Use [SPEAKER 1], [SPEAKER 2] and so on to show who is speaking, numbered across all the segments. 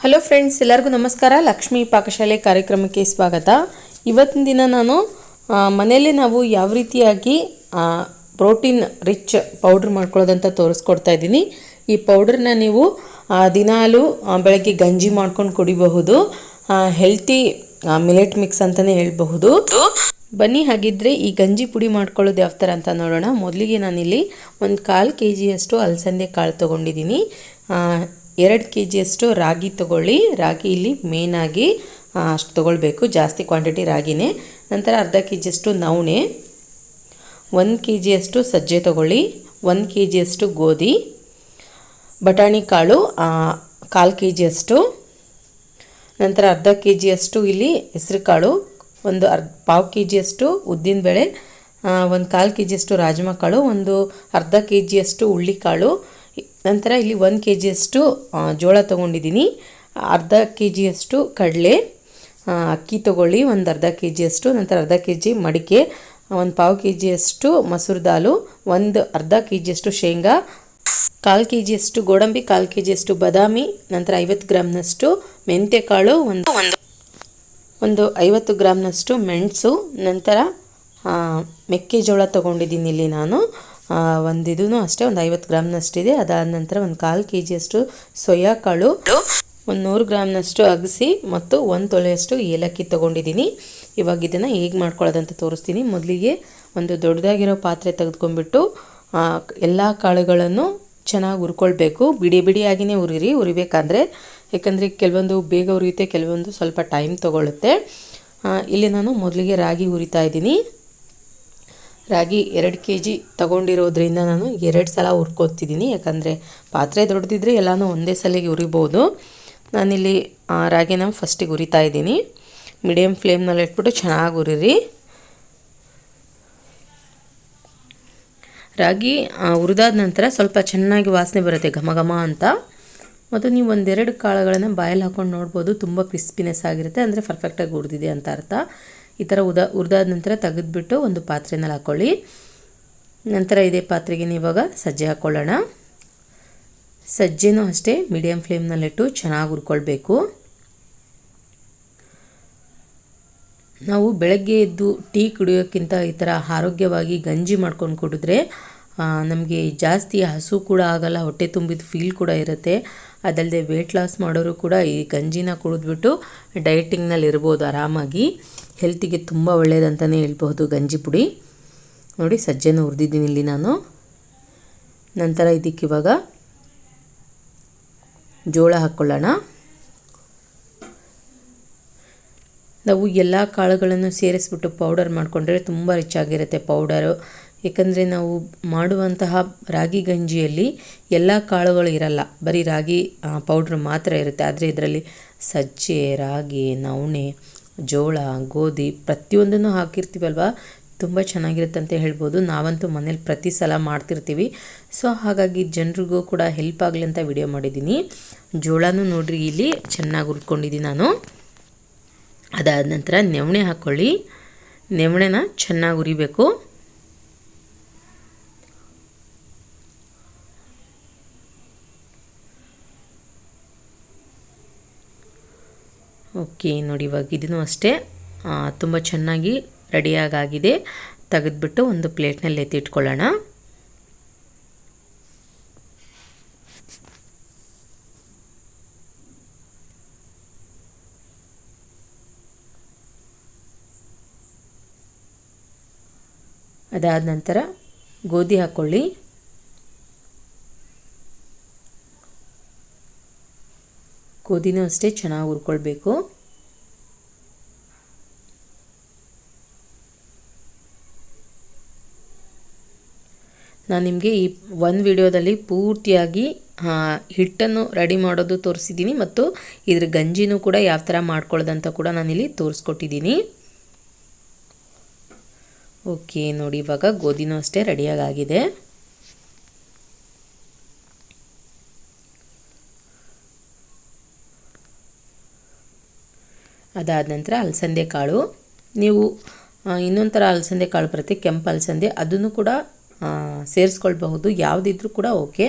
[SPEAKER 1] Hello friends ಎಲ್ಲರಿಗೂ ನಮಸ್ಕಾರ. ಲಕ್ಷ್ಮೀ ಪಾಕಶಾಲೆ ಕಾರ್ಯಕ್ರಮಕ್ಕೆ ಸ್ವಾಗತ. ಇವತ್ತಿನ ದಿನ ನಾನು ಮನೆಯಲ್ಲೇ ನಾವು ಯಾವ ರೀತಿಯಾಗಿ ಪ್ರೋಟೀನ್ ರಿಚ್ ಪೌಡ್ರ್ ಮಾಡ್ಕೊಳ್ಳೋದಂತ ತೋರಿಸ್ಕೊಡ್ತಾ ಇದ್ದೀನಿ. ಈ ಪೌಡ್ರನ್ನ ನೀವು ದಿನಾಲೂ ಬೆಳಗ್ಗೆ ಗಂಜಿ ಮಾಡ್ಕೊಂಡು ಕುಡಿಬಹುದು. ಹೆಲ್ತಿ ಮಿಲೆಟ್ ಮಿಕ್ಸ್ ಅಂತಲೇ ಹೇಳಬಹುದು. ಬನ್ನಿ, ಹಾಗಿದ್ರೆ ಈ ಗಂಜಿ ಪುಡಿ ಮಾಡ್ಕೊಳ್ಳೋದು ಯಾವ ಥರ ಅಂತ ನೋಡೋಣ. ಮೊದಲಿಗೆ ನಾನಿಲ್ಲಿ ಒಂದು ಕಾಲು ಕೆ ಜಿಯಷ್ಟು ಅಲಸಂದೆ ಕಾಳು ತೊಗೊಂಡಿದ್ದೀನಿ. ಎರಡು ಕೆ ಜಿಯಷ್ಟು ರಾಗಿ ತೊಗೊಳ್ಳಿ. ರಾಗಿ ಇಲ್ಲಿ ಮೇನಾಗಿ ಅಷ್ಟು ತೊಗೊಳ್ಬೇಕು. ಜಾಸ್ತಿ ಕ್ವಾಂಟಿಟಿ ರಾಗಿನೇ. ನಂತರ ಅರ್ಧ ಕೆ ಜಿಯಷ್ಟು ನವಣೆ. ಒಂದು ಕೆ ಜಿಯಷ್ಟು ಸಜ್ಜೆ ತೊಗೊಳ್ಳಿ. ಒಂದು ಕೆ ಜಿಯಷ್ಟು ಗೋಧಿ. ಬಟಾಣಿ ಕಾಳು ಕಾಲು ಕೆ ಜಿಯಷ್ಟು ನಂತರ ಅರ್ಧ ಕೆ ಜಿಯಷ್ಟು ಇಲ್ಲಿ ಹೆಸರು ಕಾಳು. ಒಂದು ಅರ್ಧ ಪಾವು ಕೆ ಜಿಯಷ್ಟು ಉದ್ದಿನಬೇಳೆ ಒಂದು ಕಾಲು ಕೆ ಜಿಯಷ್ಟು ರಾಜ್ಮಾ ಕಾಳು. ಒಂದು ಅರ್ಧ ಕೆ ಜಿಯಷ್ಟು ಹುಳ್ಳಿಕಾಳು ನಂತರ ಇಲ್ಲಿ ಒಂದು ಕೆ ಜಿಯಷ್ಟು ಜೋಳ ತೊಗೊಂಡಿದ್ದೀನಿ. ಅರ್ಧ ಕೆ ಜಿಯಷ್ಟು ಕಡಲೆ ಅಕ್ಕಿ ತೊಗೊಳ್ಳಿ, ಒಂದು ಅರ್ಧ ಕೆ ಜಿಯಷ್ಟು ನಂತರ ಅರ್ಧ ಕೆ ಜಿ ಮಡಿಕೆ, ಒಂದು ಪಾವು ಕೆ ಜಿಯಷ್ಟು ಮೊಸರು ದಾಲು, ಒಂದು ಅರ್ಧ ಕೆ ಜಿಯಷ್ಟು ಶೇಂಗಾ, ಕಾಲು ಕೆ ಜಿಯಷ್ಟು ಗೋಡಂಬಿ, ಕಾಲು ಕೆ ಜಿಯಷ್ಟು ಬಾದಾಮಿ, ನಂತರ ಐವತ್ತು ಗ್ರಾಮ್ನಷ್ಟು ಮೆಂತ್ಯಕಾಳು ಒಂದು ಒಂದು ಒಂದು ಐವತ್ತು ಗ್ರಾಮ್ನಷ್ಟು ಮೆಣಸು, ನಂತರ ಮೆಕ್ಕೆಜೋಳ ತೊಗೊಂಡಿದ್ದೀನಿ ಇಲ್ಲಿ ನಾನು. ಒಂದು ಇದೂ ಅಷ್ಟೇ, ಒಂದು ಐವತ್ತು ಗ್ರಾಮ್ನಷ್ಟಿದೆ. ಅದಾದ ನಂತರ ಒಂದು ಕಾಲು ಕೆ ಜಿಯಷ್ಟು ಸೋಯಾ ಕಾಳು, ಒಂದು ನೂರು ಗ್ರಾಮ್ನಷ್ಟು ಅಗಸಿ ಮತ್ತು ಒಂದು ತೊಳೆಯಷ್ಟು ಏಲಕ್ಕಿ ತೊಗೊಂಡಿದ್ದೀನಿ. ಇವಾಗ ಇದನ್ನು ಹೇಗೆ ಮಾಡ್ಕೊಳ್ಳೋದಂತ ತೋರಿಸ್ತೀನಿ. ಮೊದಲಿಗೆ ಒಂದು ದೊಡ್ಡದಾಗಿರೋ ಪಾತ್ರೆ ತೆಗೆದುಕೊಂಡ್ಬಿಟ್ಟು ಎಲ್ಲ ಕಾಳುಗಳನ್ನು ಚೆನ್ನಾಗಿ ಹುರ್ಕೊಳ್ಬೇಕು. ಬಿಡಿ ಬಿಡಿಯಾಗಿಯೇ ಉರಿರಿ ಉರಿಬೇಕಂದ್ರೆ ಯಾಕಂದರೆ ಕೆಲವೊಂದು ಬೇಗ ಉರಿಯುತ್ತೆ ಕೆಲವೊಂದು ಸ್ವಲ್ಪ ಟೈಮ್ ತೊಗೊಳುತ್ತೆ. ಇಲ್ಲಿ ನಾನು ಮೊದಲಿಗೆ ರಾಗಿ ಉರಿತಾ ಇದ್ದೀನಿ. ರಾಗಿ ಎರಡು ಕೆ ಜಿ ತೊಗೊಂಡಿರೋದ್ರಿಂದ ನಾನು ಎರಡು ಸಲ ಹುರ್ಕೋತಿದ್ದೀನಿ. ಯಾಕಂದರೆ ಪಾತ್ರೆ ದೊಡ್ಡದಿದ್ರೆ ಎಲ್ಲನೂ ಒಂದೇ ಸಲಿಗೆ ಉರಿಬೋದು ನಾನಿಲ್ಲಿ ರಾಗಿನ ಫಸ್ಟಿಗೆ ಹುರಿತಾ ಇದ್ದೀನಿ. ಮೀಡಿಯಮ್ ಫ್ಲೇಮ್ನಲ್ಲಿ ಇಟ್ಬಿಟ್ಟು ಚೆನ್ನಾಗಿ ಉರಿರಿ ರಾಗಿ ಹುರಿದಾದ ನಂತರ ಸ್ವಲ್ಪ ಚೆನ್ನಾಗಿ ವಾಸನೆ ಬರುತ್ತೆ ಘಮ ಘಮ ಅಂತ. ಮತ್ತು ನೀವು ಒಂದೆರಡು ಕಾಳುಗಳನ್ನು ಬಾಯಲ್ಲಿ ಹಾಕ್ಕೊಂಡು ನೋಡ್ಬೋದು, ತುಂಬ ಕ್ರಿಸ್ಪಿನೆಸ್ ಆಗಿರುತ್ತೆ. ಅಂದರೆ ಪರ್ಫೆಕ್ಟಾಗಿ ಹುರಿದಿದೆ ಅಂತ ಅರ್ಥ. ಈ ಥರ ಉದ ಹುರಿದಾದ ನಂತರ ತೆಗೆದುಬಿಟ್ಟು ಒಂದು ಪಾತ್ರೆನಲ್ಲಿ ಹಾಕ್ಕೊಳ್ಳಿ ನಂತರ ಇದೇ ಪಾತ್ರೆಗೆ ಇವಾಗ ಸಜ್ಜೆ ಹಾಕ್ಕೊಳ್ಳೋಣ ಸಜ್ಜೆನೂ ಅಷ್ಟೇ ಮೀಡಿಯಮ್ ಫ್ಲೇಮ್ನಲ್ಲಿಟ್ಟು ಚೆನ್ನಾಗಿ ಹುರ್ಕೊಳ್ಬೇಕು. ನಾವು ಬೆಳಗ್ಗೆ ಎದ್ದು ಟೀ ಕುಡಿಯೋಕ್ಕಿಂತ ಈ ಥರ ಆರೋಗ್ಯವಾಗಿ ಗಂಜಿ ಮಾಡ್ಕೊಂಡು ಕುಡಿದ್ರೆ ನಮಗೆ ಜಾಸ್ತಿ ಹಸು ಕೂಡ ಆಗಲ್ಲ, ಹೊಟ್ಟೆ ತುಂಬಿದ ಫೀಲ್ ಕೂಡ ಇರುತ್ತೆ. ಅದಲ್ಲದೆ ವೆಯ್ಟ್ ಲಾಸ್ ಮಾಡೋರು ಕೂಡ ಈ ಗಂಜಿನ ಕುಡಿದ್ಬಿಟ್ಟು ಡಯಟಿಂಗ್ನಲ್ಲಿ ಇರ್ಬೋದು ಆರಾಮಾಗಿ. ಹೆಲ್ತಿಗೆ ತುಂಬ ಒಳ್ಳೆಯದಂತಲೇ ಹೇಳ್ಬಹುದು ಗಂಜಿ ಪುಡಿ. ನೋಡಿ, ಸಜ್ಜೆನ ಹುರಿದಿದ್ದೀನಿ ಇಲ್ಲಿ ನಾನು. ನಂತರ ಇದಕ್ಕೆ ಇವಾಗ ಜೋಳ ಹಾಕ್ಕೊಳ್ಳೋಣ ನಾವು ಎಲ್ಲ ಕಾಳುಗಳನ್ನು ಸೇರಿಸ್ಬಿಟ್ಟು ಪೌಡರ್ ಮಾಡಿಕೊಂಡ್ರೆ ತುಂಬ ರಿಚ್ ಆಗಿರುತ್ತೆ ಪೌಡರು ಏಕೆಂದರೆ ನಾವು ಮಾಡುವಂತಹ ರಾಗಿ ಗಂಜಿಯಲ್ಲಿ ಎಲ್ಲ ಕಾಳುಗಳು ಇರಲ್ಲ. ಬರೀ ರಾಗಿ ಪೌಡ್ರ್ ಮಾತ್ರ ಇರುತ್ತೆ. ಆದರೆ ಇದರಲ್ಲಿ ಸಜ್ಜೆ, ರಾಗಿ, ನವಣೆ, ಜೋಳ, ಗೋಧಿ ಪ್ರತಿಯೊಂದನ್ನು ಹಾಕಿರ್ತೀವಲ್ವ? ತುಂಬ ಚೆನ್ನಾಗಿರುತ್ತೆ ಅಂತ ಹೇಳ್ಬೋದು. ನಾವಂತೂ ಮನೇಲಿ ಪ್ರತಿ ಸಲ ಮಾಡ್ತಿರ್ತೀವಿ. ಸೊ, ಹಾಗಾಗಿ ಜನರಿಗೂ ಕೂಡ ಹೆಲ್ಪ್ ಆಗಲಿ ಅಂತ ವಿಡಿಯೋ ಮಾಡಿದ್ದೀನಿ. ಜೋಳನೂ ನೋಡ್ರಿ, ಇಲ್ಲಿ ಚೆನ್ನಾಗಿ ಹುರ್ಕೊಂಡಿದ್ದೀನಿ ನಾನು. ಅದಾದ ನಂತರ ನೆವಣೆ ಹಾಕ್ಕೊಳ್ಳಿ ನೆವಣೆನ ಚೆನ್ನಾಗಿ ಉರಿಬೇಕು ಓಕೆ, ನೋಡಿ ಇವಾಗ ಇದನ್ನು ಅಷ್ಟೇ ತುಂಬ ಚೆನ್ನಾಗಿ ರೆಡಿಯಾಗಾಗಿದೆ. ತೆಗೆದುಬಿಟ್ಟು ಒಂದು ಪ್ಲೇಟ್ನಲ್ಲಿ ಎತ್ತಿಟ್ಕೊಳ್ಳೋಣ. ಅದಾದ ನಂತರ ಗೋಧಿ ಹಾಕ್ಕೊಳ್ಳಿ ಗೋಧಿನೂ ಅಷ್ಟೇ ಚೆನ್ನಾಗಿ ಹುರ್ಕೊಳ್ಬೇಕು. ನಾನು ನಿಮಗೆ ಈ ಒಂದು ವಿಡಿಯೋದಲ್ಲಿ ಪೂರ್ತಿಯಾಗಿ ಹಿಟ್ಟನ್ನು ರೆಡಿ ಮಾಡೋದು ತೋರಿಸಿದ್ದೀನಿ ಮತ್ತು ಇದ್ರ ಗಂಜಿನೂ ಕೂಡ ಯಾವ ಥರ ಮಾಡ್ಕೊಳ್ಳೋದಂತ ಕೂಡ ನಾನಿಲ್ಲಿ ತೋರಿಸ್ಕೊಟ್ಟಿದ್ದೀನಿ ಓಕೆ, ನೋಡಿ ಇವಾಗ ಗೋಧಿನೂ ಅಷ್ಟೇ ರೆಡಿಯಾಗಾಗಿದೆ. ಅದಾದ ನಂತರ ಅಲಸಂದೆ ಕಾಳು. ನೀವು ಇನ್ನೊಂಥರ ಥರ ಅಲಸಂದೆ ಕಾಳು ಬರುತ್ತೆ, ಕೆಂಪು ಅಲಸಂದೆ, ಅದನ್ನು ಕೂಡ ಸೇರಿಸ್ಕೊಳ್ಬಹುದು. ಯಾವುದಿದ್ರೂ ಕೂಡ ಓಕೆ.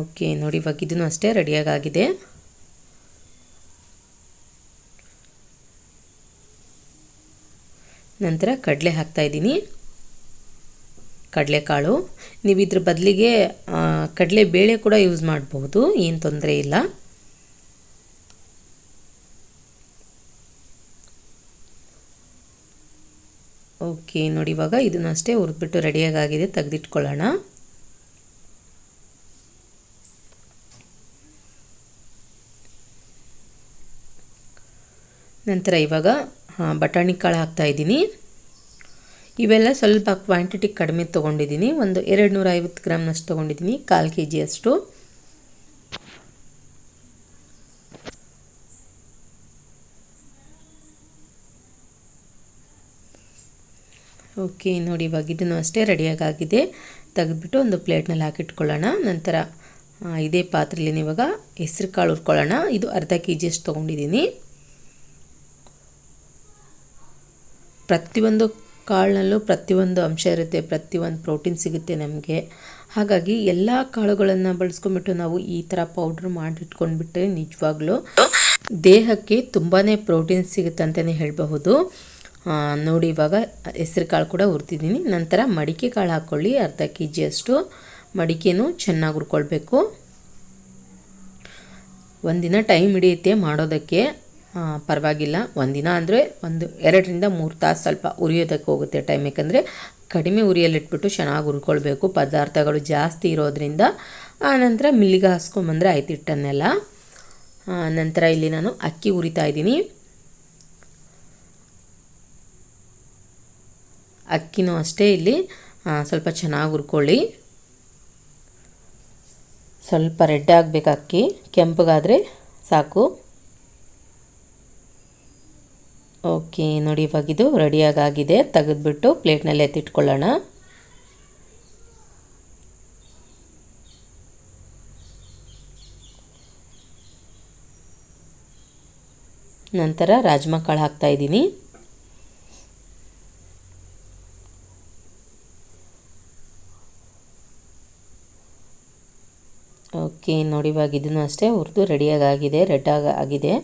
[SPEAKER 1] ಓಕೆ, ನೋಡಿ ಇವಾಗ ಇದನ್ನು ಅಷ್ಟೇ ರೆಡಿಯಾಗಾಗಿದೆ. ನಂತರ ಕಡಲೆ ಹಾಕ್ತಾಯಿದ್ದೀನಿ ಕಡಲೆಕಾಳು. ನೀವು ಇದ್ರ ಬದಲಿಗೆ ಕಡಲೆ ಬೇಳೆ ಕೂಡ ಯೂಸ್ ಮಾಡಬಹುದು. ಏನು ತೊಂದರೆ ಇಲ್ಲ. ಓಕೆ, ನೋಡಿ, ಇವಾಗ ಇದನ್ನಷ್ಟೇ ಹುರಿದ್ಬಿಟ್ಟು ಆಗಿದೆ ತೆಗೆದಿಟ್ಕೊಳ್ಳೋಣ. ನಂತರ ಇವಾಗ ಬಟಾಣಿ ಕಾಳು ಹಾಕ್ತಾಯಿದ್ದೀನಿ ಇವೆಲ್ಲ ಸ್ವಲ್ಪ ಕ್ವಾಂಟಿಟಿ ಕಡಿಮೆ ತೊಗೊಂಡಿದ್ದೀನಿ, ಒಂದು ಎರಡು ನೂರ ಐವತ್ತು ಗ್ರಾಮ್ನಷ್ಟು ತೊಗೊಂಡಿದ್ದೀನಿ, ಕಾಲು ಕೆ ಜಿಯಷ್ಟು ಓಕೆ, ನೋಡಿ ಇವಾಗ ಇದನ್ನು ಅಷ್ಟೇ ರೆಡಿಯಾಗಿದೆ ತೆಗೆದ್ಬಿಟ್ಟು ಒಂದು ಪ್ಲೇಟ್ನಲ್ಲಿ ಹಾಕಿಟ್ಕೊಳ್ಳೋಣ. ನಂತರ ಇದೇ ಪಾತ್ರೆಯಲ್ಲಿ ಇವಾಗ ಹೆಸ್ರು ಕಾಳು ಹುರ್ಕೊಳ್ಳೋಣ. ಇದು ಅರ್ಧ ಕೆ ಜಿಯಷ್ಟು ತೊಗೊಂಡಿದ್ದೀನಿ. ಪ್ರತಿಯೊಂದು ಕಾಳಿನಲ್ಲೂ ಪ್ರತಿಯೊಂದು ಅಂಶ ಇರುತ್ತೆ, ಪ್ರತಿಯೊಂದು ಪ್ರೋಟೀನ್ ಸಿಗುತ್ತೆ ನಮಗೆ. ಹಾಗಾಗಿ ಎಲ್ಲ ಕಾಳುಗಳನ್ನು ಬಳಸ್ಕೊಂಡ್ಬಿಟ್ಟು ನಾವು ಈ ಥರ ಪೌಡ್ರ್ ಮಾಡಿಟ್ಕೊಂಡ್ಬಿಟ್ರೆ ನಿಜವಾಗ್ಲೂ ದೇಹಕ್ಕೆ ತುಂಬಾ ಪ್ರೋಟೀನ್ ಸಿಗುತ್ತೆ ಅಂತಲೇ ಹೇಳಬಹುದು. ನೋಡಿ ಇವಾಗ ಹೆಸ್ರು ಕಾಳು ಕೂಡ ಹುರ್ತಿದ್ದೀನಿ ನಂತರ ಮಡಿಕೆ ಕಾಳು ಹಾಕ್ಕೊಳ್ಳಿ ಅರ್ಧ ಕೆ ಜಿಯಷ್ಟು ಮಡಿಕೆನೂ ಚೆನ್ನಾಗಿ ಹುರ್ಕೊಳ್ಬೇಕು. ಒಂದಿನ ಟೈಮ್ ಹಿಡಿಯುತ್ತೆ ಮಾಡೋದಕ್ಕೆ. ಪರವಾಗಿಲ್ಲ. ಒಂದಿನ ಅಂದರೆ ಒಂದು ಎರಡರಿಂದ ಮೂರು ತಾಸು ಸ್ವಲ್ಪ ಉರಿಯೋದಕ್ಕೆ ಹೋಗುತ್ತೆ ಟೈಮ್. ಯಾಕಂದರೆ ಕಡಿಮೆ ಉರಿಯಲ್ಲಿಟ್ಬಿಟ್ಟು ಚೆನ್ನಾಗಿ ಹುರ್ಕೊಳ್ಬೇಕು. ಪದಾರ್ಥಗಳು ಜಾಸ್ತಿ ಇರೋದ್ರಿಂದ. ಆನಂತರ ಮಿಲ್ಲಿಗೆ ಹಾಸ್ಕೊಂಬಂದರೆ ಆಯ್ತು ಹಿಟ್ಟನ್ನೆಲ್ಲ. ನಂತರ ಇಲ್ಲಿ ನಾನು ಅಕ್ಕಿ ಉರಿತಾ ಇದ್ದೀನಿ. ಅಕ್ಕಿನೂ ಅಷ್ಟೇ ಇಲ್ಲಿ. ಸ್ವಲ್ಪ ಚೆನ್ನಾಗಿ ಹುರ್ಕೊಳ್ಳಿ. ಸ್ವಲ್ಪ ರೆಡ್ ಆಗಬೇಕು ಅಕ್ಕಿ. ಕೆಂಪಗಾದರೆ ಸಾಕು. ಓಕೆ, ನೋಡಿ ಇವಾಗ ಇದು ರೆಡಿಯಾಗಾಗಿದೆ. ತೆಗೆದುಬಿಟ್ಟು ಪ್ಲೇಟ್ನಲ್ಲಿ ಎತ್ತಿಟ್ಕೊಳ್ಳೋಣ. ನಂತರ ರಾಜ್ಮಾ ಕಾಳು ಹಾಕ್ತಾಯಿದ್ದೀನಿ ಓಕೆ, ನೋಡಿ ಇವಾಗ ಇದನ್ನು ಅಷ್ಟೇ ಹುರಿದು ರೆಡಿಯಾಗಾಗಿದೆ, ರೆಡ್ ಆಗಿದೆ.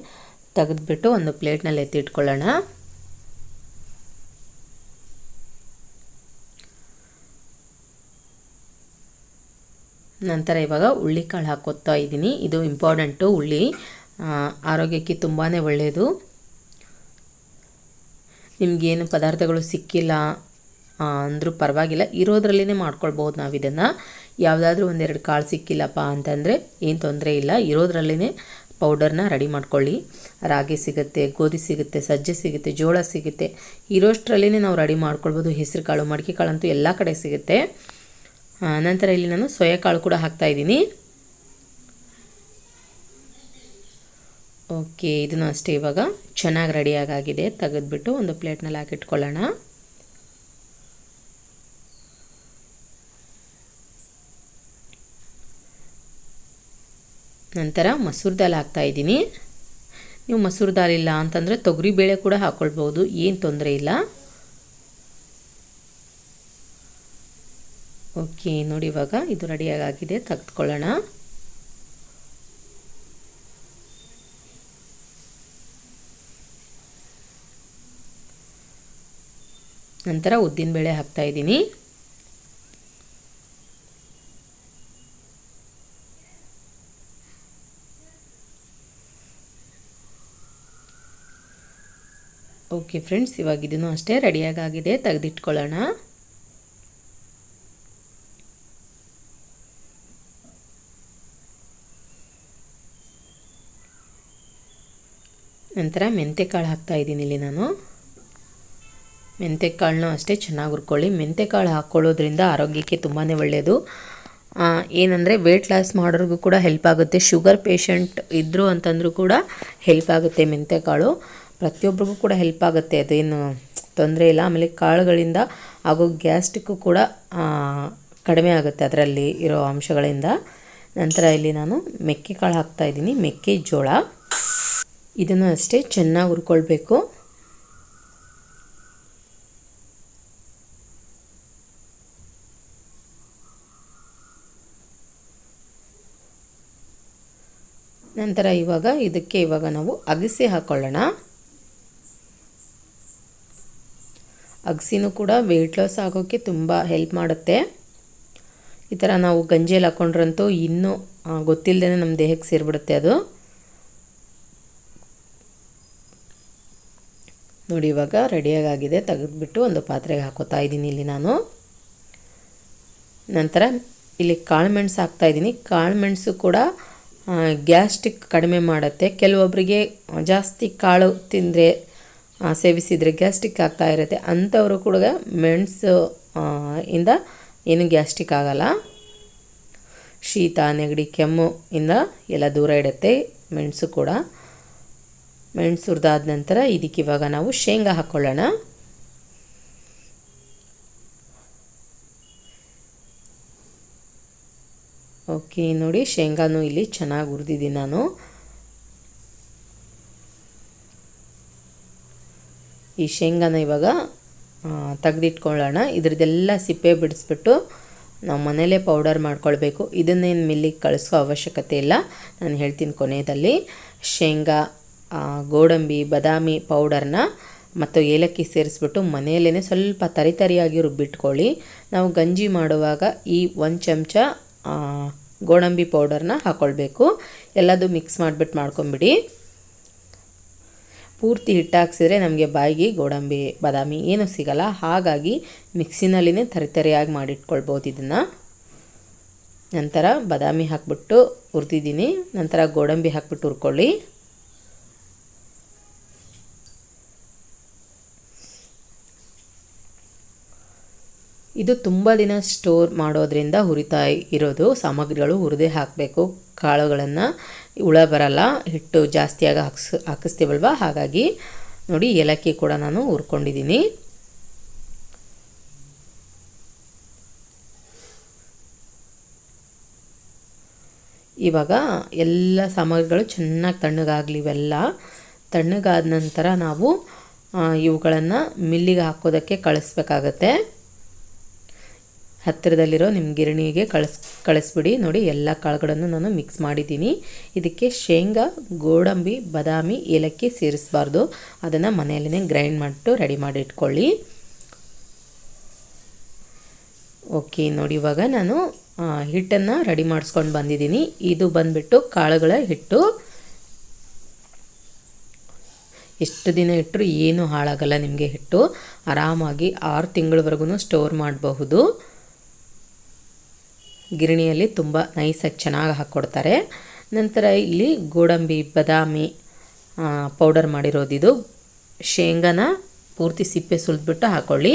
[SPEAKER 1] ತೆಗೆದ್ಬಿಟ್ಟು ಒಂದು ಪ್ಲೇಟ್ನಲ್ಲಿ ಎತ್ತಿಟ್ಕೊಳ್ಳೋಣ. ನಂತರ ಇವಾಗ ಉಳ್ಳಿ ಕಾಳು ಹಾಕೋತಾ ಇದ್ದೀನಿ. ಇದು ಇಂಪಾರ್ಟೆಂಟು ಉಳ್ಳಿ. ಆರೋಗ್ಯಕ್ಕೆ ತುಂಬಾ ಒಳ್ಳೆಯದು ನಿಮಗೇನು ಪದಾರ್ಥಗಳು ಸಿಕ್ಕಿಲ್ಲ ಅಂದರೂ ಪರವಾಗಿಲ್ಲ. ಇರೋದ್ರಲ್ಲೇ ಮಾಡ್ಕೊಳ್ಬೋದು ನಾವು ಇದನ್ನು ಯಾವುದಾದ್ರೂ ಒಂದೆರಡು ಕಾಳು ಸಿಕ್ಕಿಲ್ಲಪ್ಪ ಅಂತಂದರೆ ಏನು ತೊಂದರೆ ಇಲ್ಲ. ಇರೋದ್ರಲ್ಲೇ ಪೌಡರ್ನ ರೆಡಿ ಮಾಡ್ಕೊಳ್ಳಿ. ರಾಗಿ ಸಿಗುತ್ತೆ, ಗೋಧಿ ಸಿಗುತ್ತೆ, ಸಜ್ಜೆ ಸಿಗುತ್ತೆ, ಜೋಳ ಸಿಗುತ್ತೆ. ಇರೋಷ್ಟರಲ್ಲೇ ನಾವು ರೆಡಿ ಮಾಡ್ಕೊಳ್ಬೋದು. ಹೆಸರು ಕಾಳು, ಮಡಿಕೆ ಕಾಳು ಅಂತೂ ಎಲ್ಲ ಕಡೆ ಸಿಗುತ್ತೆ. ನಂತರ ಇಲ್ಲಿ ನಾನು ಸೋಯಾಕಾಳು ಕೂಡ ಹಾಕ್ತಾಯಿದ್ದೀನಿ ಓಕೆ ಇದನ್ನು ಅಷ್ಟೇ ಇವಾಗ ಚೆನ್ನಾಗಿ ರೆಡಿಯಾಗಾಗಿದೆ ತೆಗೆದುಬಿಟ್ಟು ಒಂದು ಪ್ಲೇಟ್ನಲ್ಲಿ ಹಾಕಿಟ್ಕೊಳ್ಳೋಣ. ನಂತರ ಮಸೂರ್ ದಾಲ್ ಹಾಕ್ತಾಯಿದ್ದೀನಿ ನೀವು ಮಸೂರ್ ದಾಲ್ ಇಲ್ಲ ಅಂತಂದರೆ ತೊಗರಿ ಬೇಳೆ ಕೂಡ ಹಾಕ್ಕೊಳ್ಬೋದು ಏನು ತೊಂದರೆ ಇಲ್ಲ. ಓಕೆ, ನೋಡಿ ಇವಾಗ ಇದು ರೆಡಿಯಾಗಿದೆ ತೆಗೆದುಕೊಳ್ಳೋಣ. ನಂತರ ಉದ್ದಿನಬೇಳೆ ಹಾಕ್ತಾಯಿದ್ದೀನಿ ಓಕೆ ಫ್ರೆಂಡ್ಸ್ ಇವಾಗ ಇದನ್ನು ಅಷ್ಟೇ ರೆಡಿಯಾಗಿದೆ ತೆಗೆದಿಟ್ಕೊಳ್ಳೋಣ. ನಂತರ ಮೆಂತೆಕಾಳು ಹಾಕ್ತಾಯಿದ್ದೀನಿ ಇಲ್ಲಿ ನಾನು. ಮೆಂತೆಕಾಳನ್ನೂ ಅಷ್ಟೇ ಚೆನ್ನಾಗಿ ಹುರ್ಕೊಳ್ಳಿ. ಮೆಂತೆಕಾಳು ಹಾಕ್ಕೊಳ್ಳೋದ್ರಿಂದ ಆರೋಗ್ಯಕ್ಕೆ ತುಂಬಾ ಒಳ್ಳೆಯದು ಏನಂದರೆ ವೆಯ್ಟ್ ಲಾಸ್ ಮಾಡೋರಿಗೂ ಕೂಡ ಹೆಲ್ಪ್ ಆಗುತ್ತೆ. ಶುಗರ್ ಪೇಷಂಟ್ ಇದ್ದರು ಅಂತಂದರೂ ಕೂಡ ಹೆಲ್ಪ್ ಆಗುತ್ತೆ ಮೆಂತೆಕಾಳು ಪ್ರತಿಯೊಬ್ಬರಿಗೂ ಕೂಡ ಹೆಲ್ಪ್ ಆಗುತ್ತೆ. ಅದೇನು ತೊಂದರೆ ಇಲ್ಲ. ಆಮೇಲೆ ಕಾಳುಗಳಿಂದ ಆಗೋ ಗ್ಯಾಸ್ಟಿಕ್ಕು ಕೂಡ ಕಡಿಮೆ ಆಗುತ್ತೆ ಅದರಲ್ಲಿ ಇರೋ ಅಂಶಗಳಿಂದ. ನಂತರ ಇಲ್ಲಿ ನಾನು ಮೆಕ್ಕೆಕಾಳು ಹಾಕ್ತಾಯಿದ್ದೀನಿ ಮೆಕ್ಕೆಜೋಳ ಇದನ್ನು ಅಷ್ಟೇ ಚೆನ್ನಾಗಿ ಹುರ್ಕೊಳ್ಬೇಕು. ನಂತರ ಇವಾಗ ಇದಕ್ಕೆ ಇವಾಗ ನಾವು ಅಗಸೆ ಹಾಕ್ಕೊಳ್ಳೋಣ ಅಗಸಿನೂ ಕೂಡ ವೆಯ್ಟ್ ಲಾಸ್ ಆಗೋಕ್ಕೆ ತುಂಬ ಹೆಲ್ಪ್ ಮಾಡುತ್ತೆ. ಈ ಥರ ನಾವು ಗಂಜಿಯಲ್ಲಿ ಹಾಕ್ಕೊಂಡ್ರಂತೂ ಇನ್ನೂ ಗೊತ್ತಿಲ್ಲದೇ ನಮ್ಮ ದೇಹಕ್ಕೆ ಸೇರಿಬಿಡುತ್ತೆ ಅದು. ನೋಡಿ ಇವಾಗ ರೆಡಿಯಾಗಿದೆ ತೆಗೆದುಬಿಟ್ಟು ಒಂದು ಪಾತ್ರೆಗೆ ಹಾಕೋತಾ ಇದ್ದೀನಿ ಇಲ್ಲಿ ನಾನು. ನಂತರ ಇಲ್ಲಿ ಕಾಳು ಮೆಣಸು ಹಾಕ್ತಾಯಿದ್ದೀನಿ ಕಾಳು ಮೆಣಸು ಕೂಡ ಗ್ಯಾಸ್ಟಿಕ್ ಕಡಿಮೆ ಮಾಡುತ್ತೆ. ಕೆಲವೊಬ್ಬರಿಗೆ ಜಾಸ್ತಿ ಕಾಳು ತಿಂದರೆ ಸೇವಿಸಿದರೆ ಗ್ಯಾಸ್ಟಿಕ್ ಆಗ್ತಾ ಇರುತ್ತೆ. ಅಂಥವರು ಕೂಡ ಮೆಣಸು ಇಂದ ಏನು ಗ್ಯಾಸ್ಟಿಕ್ ಆಗಲ್ಲ. ಶೀತ, ನೆಗಡಿ, ಕೆಮ್ಮು ಇಂದ ಎಲ್ಲ ದೂರ ಇಡುತ್ತೆ ಮೆಣಸು ಕೂಡ. ಮೆಣಸು ಹುರಿದಾದ ನಂತರ ಇದಕ್ಕೆ ಇವಾಗ ನಾವು ಶೇಂಗಾ ಹಾಕ್ಕೊಳ್ಳೋಣ ಓಕೆ, ನೋಡಿ ಶೇಂಗಾನು ಇಲ್ಲಿ ಚೆನ್ನಾಗಿ ಹುರಿದಿದ್ದೀನಿ ನಾನು. ಈ ಶೇಂಗಾನ ಇವಾಗ ತೆಗೆದಿಟ್ಕೊಳ್ಳೋಣ. ಇದ್ರದ್ದೆಲ್ಲ ಸಿಪ್ಪೆ ಬಿಡಿಸ್ಬಿಟ್ಟು ನಾವು ಮನೇಲೇ ಪೌಡರ್ ಮಾಡ್ಕೊಳ್ಬೇಕು. ಇದನ್ನೇನು ಮಿಲ್ಲಿಗೆ ಕಳಿಸೋ ಅವಶ್ಯಕತೆ ಇಲ್ಲ. ನಾನು ಹೇಳ್ತೀನಿ ಕೊನೆಯಲ್ಲಿ ಶೇಂಗಾ ಗೋಡಂಬಿ, ಬಾದಾಮಿ ಪೌಡರ್ನ ಮತ್ತು ಏಲಕ್ಕಿ ಸೇರಿಸ್ಬಿಟ್ಟು ಮನೆಯಲ್ಲೇ ಸ್ವಲ್ಪ ತರಿತರಿಯಾಗಿ ರುಬ್ಬಿಟ್ಕೊಳ್ಳಿ. ನಾವು ಗಂಜಿ ಮಾಡುವಾಗ ಈ ಒಂದು ಚಮಚ ಗೋಡಂಬಿ ಪೌಡರ್ನ ಹಾಕ್ಕೊಳ್ಬೇಕು ಎಲ್ಲದು ಮಿಕ್ಸ್ ಮಾಡಿಬಿಟ್ಟು ಮಾಡ್ಕೊಂಬಿಡಿ. ಪೂರ್ತಿ ಹಿಟ್ಟು ಹಾಕ್ಸಿದ್ರೆ ನಮಗೆ ಬಾಯಿಗೆ ಗೋಡಂಬಿ, ಬಾದಾಮಿ ಏನೂ ಸಿಗಲ್ಲ. ಹಾಗಾಗಿ ಮಿಕ್ಸಿನಲ್ಲಿನೇ ತರಿತರಿಯಾಗಿ ಮಾಡಿಟ್ಕೊಳ್ಬೋದು ಇದನ್ನು. ನಂತರ ಬಾದಾಮಿ ಹಾಕ್ಬಿಟ್ಟು ಹುರಿದಿದ್ದೀನಿ. ನಂತರ ಗೋಡಂಬಿ ಹಾಕ್ಬಿಟ್ಟು ಹುರ್ಕೊಳ್ಳಿ. ಇದು ತುಂಬ ದಿನ ಸ್ಟೋರ್ ಮಾಡೋದ್ರಿಂದ ಹುರಿತಾ ಇರೋದು. ಸಾಮಗ್ರಿಗಳು ಹುರಿದೇ ಹಾಕಬೇಕು. ಕಾಳುಗಳನ್ನು ಹುಳ ಬರಲ್ಲ, ಹಿಟ್ಟು ಜಾಸ್ತಿಯಾಗಿ ಹಾಕ್ಸ್, ಹಾಕಿಸ್ತೀವಲ್ವ? ಹಾಗಾಗಿ ನೋಡಿ, ಏಲಕ್ಕಿ ಕೂಡ ನಾನು ಹುರ್ಕೊಂಡಿದ್ದೀನಿ. ಇವಾಗ ಎಲ್ಲ ಸಾಮಗ್ರಿಗಳು ಚೆನ್ನಾಗಿ ತಣ್ಣಗಾಗಲಿ ಇವೆಲ್ಲ. ತಣ್ಣಗಾದ ನಂತರ ನಾವು ಇವುಗಳನ್ನು ಮಿಲ್ಲಿಗೆ ಹಾಕೋದಕ್ಕೆ ಕಳಿಸ್ಬೇಕಾಗತ್ತೆ. ಹತ್ತಿರದಲ್ಲಿರೋ ನಿಮ್ಮ ಗಿರಣಿಗೆ ಕಳಿಸ್, ಕಳಿಸ್ಬಿಡಿ. ನೋಡಿ, ಎಲ್ಲ ಕಾಳುಗಳನ್ನು ನಾನು ಮಿಕ್ಸ್ ಮಾಡಿದ್ದೀನಿ. ಇದಕ್ಕೆ ಶೇಂಗಾ, ಗೋಡಂಬಿ, ಬಾದಾಮಿ, ಏಲಕ್ಕಿ ಸೇರಿಸಬಾರ್ದು. ಅದನ್ನು ಮನೆಯಲ್ಲೇ ಗ್ರೈಂಡ್ ಮಾಡಿಟ್ಟು ರೆಡಿ ಮಾಡಿ ಇಟ್ಕೊಳ್ಳಿ. ಓಕೆ, ನೋಡಿ, ಇವಾಗ ನಾನು ಹಿಟ್ಟನ್ನು ರೆಡಿ ಮಾಡಿಸ್ಕೊಂಡು ಬಂದಿದ್ದೀನಿ. ಇದು ಬಂದುಬಿಟ್ಟು ಕಾಳುಗಳ ಹಿಟ್ಟು. ಎಷ್ಟು ದಿನ ಇಟ್ಟರು ಏನು ಹಾಳಾಗಲ್ಲ ನಿಮಗೆ ಹಿಟ್ಟು. ಆರಾಮಾಗಿ ಆರು ತಿಂಗಳವರೆಗೂ ಸ್ಟೋರ್ ಮಾಡಬಹುದು. ಗಿರಣಿಯಲ್ಲಿ ತುಂಬ ನೈಸಾಗಿ ಚೆನ್ನಾಗಿ ಹಾಕ್ಕೊಡ್ತಾರೆ ನಂತರ ಇಲ್ಲಿ ಗೋಡಂಬಿ, ಬಾದಾಮಿ ಪೌಡರ್ ಮಾಡಿರೋದಿದು ಶೇಂಗಾನ ಪೂರ್ತಿ ಸಿಪ್ಪೆ ಸುಲಿದ್ಬಿಟ್ಟು ಹಾಕ್ಕೊಳ್ಳಿ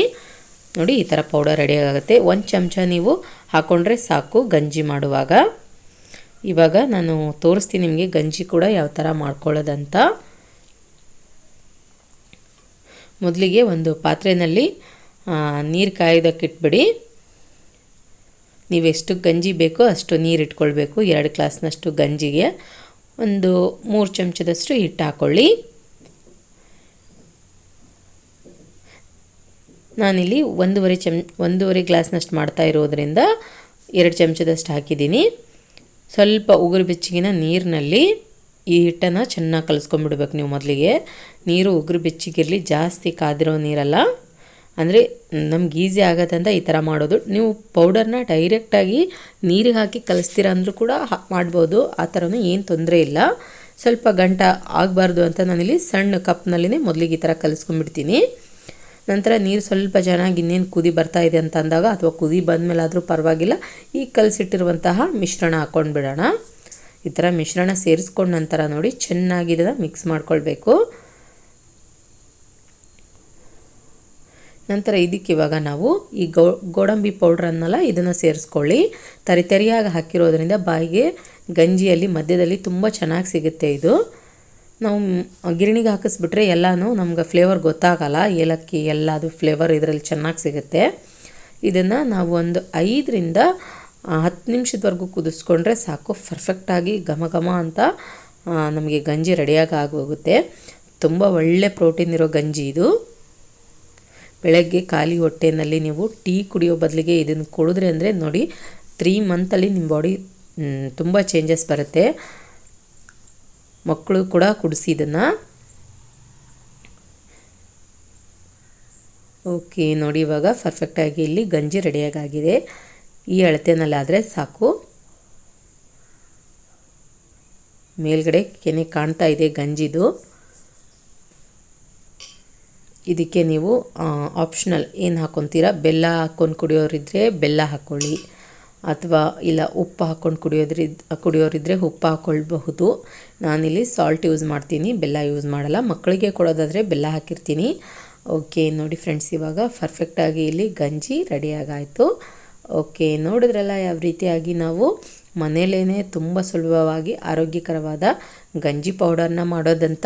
[SPEAKER 1] ನೋಡಿ, ಈ ಥರ ಪೌಡರ್ ರೆಡಿ ಆಗುತ್ತೆ. ಒಂದು ಚಮಚ ನೀವು ಹಾಕ್ಕೊಂಡ್ರೆ ಸಾಕು ಗಂಜಿ ಮಾಡುವಾಗ. ಇವಾಗ ನಾನು ತೋರಿಸ್ತೀನಿ ನಿಮಗೆ ಗಂಜಿ ಕೂಡ ಯಾವ ಥರ ಮಾಡ್ಕೊಳ್ಳೋದಂತ. ಮೊದಲಿಗೆ ಒಂದು ಪಾತ್ರೆಯಲ್ಲಿ ನೀರು ಕಾಯೋದಕ್ಕೆ ಇಟ್ಬಿಡಿ ನೀವು ಎಷ್ಟು ಗಂಜಿ ಬೇಕೋ ಅಷ್ಟು ನೀರು ಇಟ್ಕೊಳ್ಬೇಕು. ಎರಡು ಗ್ಲಾಸ್ನಷ್ಟು ಗಂಜಿಗೆ ಒಂದು ಮೂರು ಚಮಚದಷ್ಟು ಹಿಟ್ಟು ಹಾಕ್ಕೊಳ್ಳಿ ನಾನಿಲ್ಲಿ ಒಂದೂವರೆ ಚಮ್, ಒಂದೂವರೆ ಗ್ಲಾಸ್ನಷ್ಟು ಮಾಡ್ತಾ ಇರೋದ್ರಿಂದ ಎರಡು ಚಮಚದಷ್ಟು ಹಾಕಿದ್ದೀನಿ. ಸ್ವಲ್ಪ ಉಗುರು ಬೆಚ್ಚಗಿನ ನೀರಿನಲ್ಲಿ ಈ ಹಿಟ್ಟನ್ನು ಚೆನ್ನಾಗಿ ಕಲಿಸ್ಕೊಂಡ್ಬಿಡ್ಬೇಕು ನೀವು ಮೊದಲಿಗೆ. ನೀರು ಉಗುರು ಬೆಚ್ಚಗಿರಲಿ, ಜಾಸ್ತಿ ಕಾದಿರೋ ನೀರಲ್ಲ. ಅಂದರೆ ನಮ್ಗೆ ಈಸಿ ಆಗತ್ತೆ ಅಂತ ಈ ಥರ ಮಾಡೋದು. ನೀವು ಪೌಡರ್ನ ಡೈರೆಕ್ಟಾಗಿ ನೀರಿಗೆ ಹಾಕಿ ಕಲಿಸ್ತೀರ ಅಂದರೂ ಕೂಡ ಮಾಡ್ಬೋದು. ಆ ಥರನೂ ಏನು ತೊಂದರೆ ಇಲ್ಲ. ಸ್ವಲ್ಪ ಗಂಟ ಆಗಬಾರ್ದು ಅಂತ ನಾನಿಲ್ಲಿ ಸಣ್ಣ ಕಪ್ನಲ್ಲಿನೇ ಮೊದಲಿಗೆ ಈ ಥರ ಕಲಿಸ್ಕೊಂಡ್ಬಿಡ್ತೀನಿ. ನಂತರ ನೀರು ಸ್ವಲ್ಪ ಚೆನ್ನಾಗಿ ಇನ್ನೇನು ಕುದಿ ಬರ್ತಾ ಇದೆ ಅಂತ ಅಂದಾಗ ಅಥವಾ ಕುದಿ ಬಂದಮೇಲಾದರೂ ಪರವಾಗಿಲ್ಲ, ಈ ಕಲಸಿಟ್ಟಿರುವಂತಹ ಮಿಶ್ರಣ ಹಾಕ್ಕೊಂಡು ಬಿಡೋಣ ಈ ಥರ ಮಿಶ್ರಣ ಸೇರಿಸ್ಕೊಂಡ ನಂತರ ನೋಡಿ ಚೆನ್ನಾಗಿ ಇದನ್ನು ಮಿಕ್ಸ್ ಮಾಡ್ಕೊಳ್ಬೇಕು. ನಂತರ ಇದಕ್ಕೆ ಇವಾಗ ನಾವು ಈ ಗೋ, ಗೋಡಂಬಿ ಪೌಡ್ರನ್ನೆಲ್ಲ ಇದನ್ನು ಸೇರಿಸ್ಕೊಳ್ಳಿ. ತರಿತರಿಯಾಗಿ ಹಾಕಿರೋದ್ರಿಂದ ಬಾಯಿಗೆ ಗಂಜಿಯಲ್ಲಿ ಮಧ್ಯದಲ್ಲಿ ತುಂಬ ಚೆನ್ನಾಗಿ ಸಿಗುತ್ತೆ ಇದು. ನಾವು ಗಿರಣಿಗೆ ಹಾಕಿಸ್ಬಿಟ್ರೆ ಎಲ್ಲನೂ ನಮ್ಗೆ ಫ್ಲೇವರ್ ಗೊತ್ತಾಗಲ್ಲ. ಏಲಕ್ಕಿ ಎಲ್ಲ ಅದು ಫ್ಲೇವರ್ ಇದರಲ್ಲಿ ಚೆನ್ನಾಗಿ ಸಿಗುತ್ತೆ. ಇದನ್ನು ನಾವು ಒಂದು ಐದರಿಂದ ಹತ್ತು ನಿಮಿಷದವರೆಗೂ ಕುದಿಸ್ಕೊಂಡ್ರೆ ಸಾಕು. ಪರ್ಫೆಕ್ಟಾಗಿ ಘಮ ಘಮ ಅಂತ ನಮಗೆ ಗಂಜಿ ರೆಡಿಯಾಗಿ ಆಗೋಗುತ್ತೆ. ತುಂಬ ಒಳ್ಳೆ ಪ್ರೋಟೀನ್ ಇರೋ ಗಂಜಿ ಇದು. ಬೆಳಗ್ಗೆ ಖಾಲಿ ಹೊಟ್ಟೆನಲ್ಲಿ ನೀವು ಟೀ ಕುಡಿಯೋ ಬದಲಿಗೆ ಇದನ್ನು ಕುಡಿದ್ರೆ ಅಂದರೆ ನೋಡಿ ತ್ರೀ ಮಂತಲ್ಲಿ ನಿಮ್ಮ ಬಾಡಿ ತುಂಬ ಚೇಂಜಸ್ ಬರುತ್ತೆ. ಮಕ್ಕಳು ಕೂಡ ಕುಡಿಸಿ ಇದನ್ನು. ಓಕೆ ನೋಡಿ ಇವಾಗ ಪರ್ಫೆಕ್ಟಾಗಿ ಇಲ್ಲಿ ಗಂಜಿ ರೆಡಿಯಾಗಿದೆ ಈ ಅಳತೆನಲ್ಲಾದರೆ ಸಾಕು. ಮೇಲ್ಗಡೆ ಕೆನೆ ಕಾಣ್ತಾ ಇದೆ ಗಂಜಿದು. ಇದಕ್ಕೆ ನೀವು ಆಪ್ಷನಲ್ ಏನು ಹಾಕ್ಕೊತೀರ ಬೆಲ್ಲ ಹಾಕ್ಕೊಂಡು ಕುಡಿಯೋರಿದ್ದರೆ ಬೆಲ್ಲ ಹಾಕ್ಕೊಳ್ಳಿ ಅಥವಾ, ಇಲ್ಲ, ಉಪ್ಪು ಹಾಕ್ಕೊಂಡು ಕುಡಿಯೋದ್ರಿದ್ ಕುಡಿಯೋರಿದ್ದರೆ ಉಪ್ಪು ಹಾಕ್ಕೊಳ್ಬಹುದು ನಾನಿಲ್ಲಿ ಸಾಲ್ಟ್ ಯೂಸ್ ಮಾಡ್ತೀನಿ. ಬೆಲ್ಲ ಯೂಸ್ ಮಾಡಲ್ಲ. ಮಕ್ಕಳಿಗೆ ಕೊಡೋದಾದರೆ ಬೆಲ್ಲ ಹಾಕಿರ್ತೀನಿ. ಓಕೆ ನೋಡಿ ಫ್ರೆಂಡ್ಸ್ ಇವಾಗ ಪರ್ಫೆಕ್ಟಾಗಿ ಇಲ್ಲಿ ಗಂಜಿ ರೆಡಿಯಾಗಾಯಿತು ಓಕೆ ನೋಡಿದ್ರಲ್ಲ ಯಾವ ರೀತಿಯಾಗಿ ನಾವು ಮನೇಲೇ ತುಂಬ ಸುಲಭವಾಗಿ ಆರೋಗ್ಯಕರವಾದ ಗಂಜಿ ಪೌಡರ್ನ ಮಾಡೋದಂತ